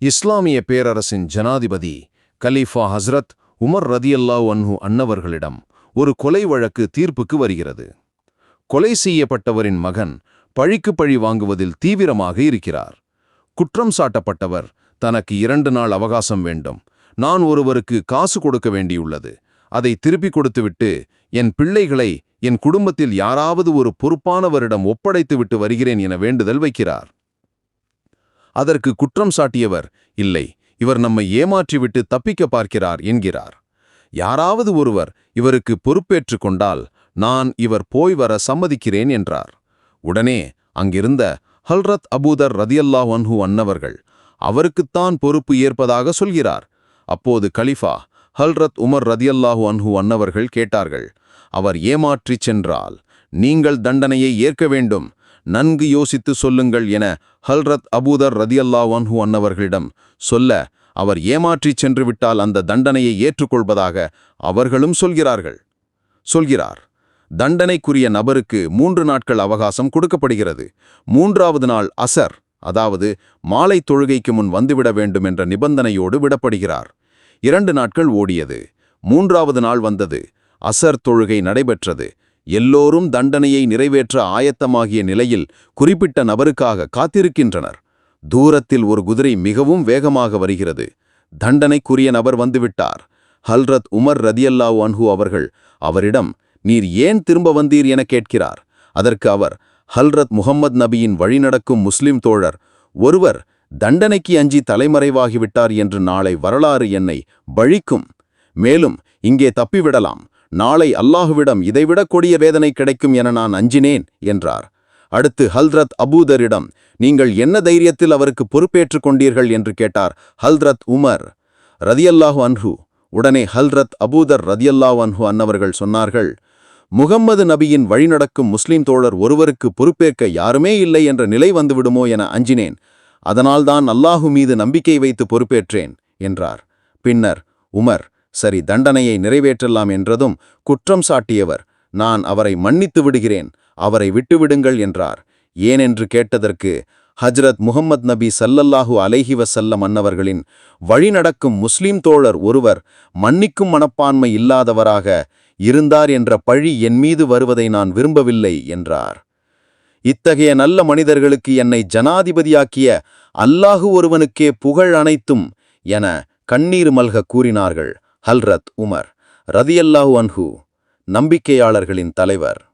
இஸ்லாமிய பேரரசின் ஜனாதிபதி கலீஃபா ஹஸ்ரத் உமர் ரதியல்லா அன்ஹு அன்னவர்களிடம் ஒரு கொலை வழக்கு தீர்ப்புக்கு வருகிறது. கொலை செய்யப்பட்டவரின் மகன் பழிக்கு பழி வாங்குவதில் தீவிரமாக இருக்கிறார். குற்றம் சாட்டப்பட்டவர் தனக்கு இரண்டு நாள் அவகாசம் வேண்டும். நான் ஒருவருக்கு காசு கொடுக்க வேண்டியுள்ளது. அதை திருப்பிக் கொடுத்துவிட்டு என் பிள்ளைகளை என் குடும்பத்தில் யாராவது ஒரு பொறுப்பானவரிடம் ஒப்படைத்துவிட்டு வருகிறேன் என வேண்டுதல் வைக்கிறார். அதற்கு குற்றம் சாட்டியவர் இல்லை. இவர் நம்மை ஏமாற்றிவிட்டு தப்பிக்க பார்க்கிறார் என்கிறார். யாராவது ஒருவர் இவருக்கு பொறுப்பேற்றுக் கொண்டால் நான் இவர் போய் வர சம்மதிக்கிறேன் என்றார். உடனே அங்கிருந்த ஹல்ரத் அபூதர் ரதியல்லாஹ் அன்ஹு அன்னவர்கள் அவருக்குத்தான் பொறுப்பு ஏற்பதாக சொல்கிறார். அப்போது கலிஃபா ஹல்ரத் உமர் ரதியல்லாஹு அன்ஹு அன்னவர்கள் கேட்டார்கள் அவர் ஏமாற்றிச் சென்றால் நீங்கள் தண்டனையை ஏற்க வேண்டும். நன்கு யோசித்து சொல்லுங்கள் என ஹல்ரத் அபூதர் ரதியல்லா வன்ஹு அன்னவர்களிடம் சொல்ல அவர் ஏமாற்றிச் சென்றுவிட்டால் அந்த தண்டனையை ஏற்றுக்கொள்வதாக அவர்களும் சொல்கிறார்கள். சொல்கிறார் தண்டனைக்குரிய நபருக்கு மூன்று நாட்கள் அவகாசம் கொடுக்கப்படுகிறது. மூன்றாவது நாள் அசர் அதாவது மாலை தொழுகைக்கு முன் வந்துவிட வேண்டும் என்ற நிபந்தனையோடு விடப்படுகிறார். இரண்டு நாட்கள் ஓடியது. மூன்றாவது நாள் வந்தது. அசர் தொழுகை நடைபெற்றது. எல்லோரும் தண்டனையை நிறைவேற்ற ஆயத்தமாகிய நிலையில் குறிப்பிட்ட நபருக்காக காத்திருக்கின்றனர். தூரத்தில் ஒரு குதிரை மிகவும் வேகமாக வருகிறது. தண்டனைக்குரிய நபர் வந்துவிட்டார். ஹல்ரத் உமர் ரதியல்லாஹு அன்ஹு அவர்கள் அவரிடம் நீர் ஏன் திரும்ப வந்தீர் என கேட்கிறார். அதற்கு அவர் ஹல்ரத் முகம்மது நபியின் வழிநடக்கும் முஸ்லிம் தோழர் ஒருவர் தண்டனைக்கு அஞ்சி தலைமறைவாகிவிட்டார் என்று நாளை வரலாறு என்னை பழிக்கும் மேலும் இங்கே தப்பிவிடலாம். நாளை அல்லாஹுவிடம் இதைவிட கொடிய வேதனை கிடைக்கும் என நான் அஞ்சினேன் என்றார். அடுத்து ஹல்ரத் அபூதரிடம் நீங்கள் என்ன தைரியத்தில் அவருக்கு பொறுப்பேற்றுக் கொண்டீர்கள் என்று கேட்டார் ஹல்ரத் உமர். ரதியல்லாஹு அன்ஹு. உடனே ஹல்ரத் அபூதர் ரதியல்லாஹு அன்ஹு அன்னவர்கள் சொன்னார்கள் முகம்மது நபியின் வழிநடக்கும் முஸ்லிம் தோழர் ஒருவருக்கு பொறுப்பேற்க யாருமே இல்லை என்ற நிலை வந்துவிடுமோ என அஞ்சினேன். அதனால்தான் அல்லாஹு மீது நம்பிக்கை வைத்து பொறுப்பேற்றேன் என்றார். பின்னர் உமர் சரி தண்டனையை நிறைவேற்றலாம் என்றதும் குற்றம் சாட்டியவர் நான் அவரை மன்னித்து விடுகிறேன் அவரை விட்டுவிடுங்கள் என்றார். ஏனென்று கேட்டதற்கு ஹஜ்ரத் முகம்மது நபி சல்லல்லாஹு அலைஹி வசல்லம் அன்னவர்களின் வழிநடக்கும் முஸ்லிம் தோழர் ஒருவர் மன்னிக்கும் மனப்பான்மை இல்லாதவராக இருந்தார் என்ற பழி என் மீது வருவதை நான் விரும்பவில்லை என்றார். இத்தகைய நல்ல மனிதர்களுக்கு என்னை ஜனாதிபதியாக்கிய அல்லாஹு ஒருவனுக்கே புகழ் அனைத்தும் என கண்ணீர் மல்க கூறினார்கள். ஹல்ரத் உமர் ரதியல்லாஹு அன்ஹு நம்பிக்கையாளர்களின் தலைவர்.